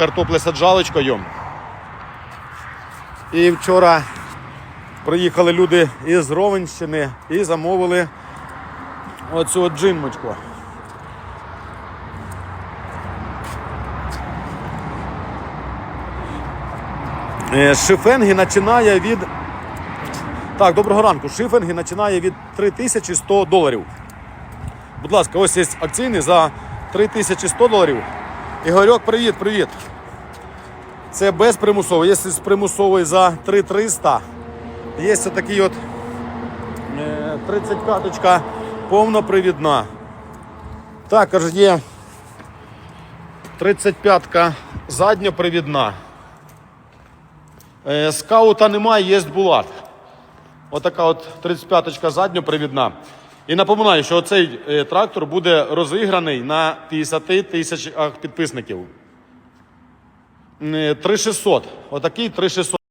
картопли саджалочкою. І вчора приїхали люди із Ровенщини і замовили оцю джинмочку. Е, Шифенги починає від. Так, доброго ранку. Шифенги починає від 3100 доларів. Будь ласка, ось є акційний за 3100 доларів. Ігорьок, привіт, привіт. Це без примусової. Є з примусової за 3300. Є такий от е, 35 повнопривідна. Також є 35-ка задньопривідна. Е, Скаута немає, є булат. Отака от 35-ка задньопривідна. І напоминаю, що цей трактор буде розіграний на 50 тисячах підписників. Е, 3600. Отакий 3600.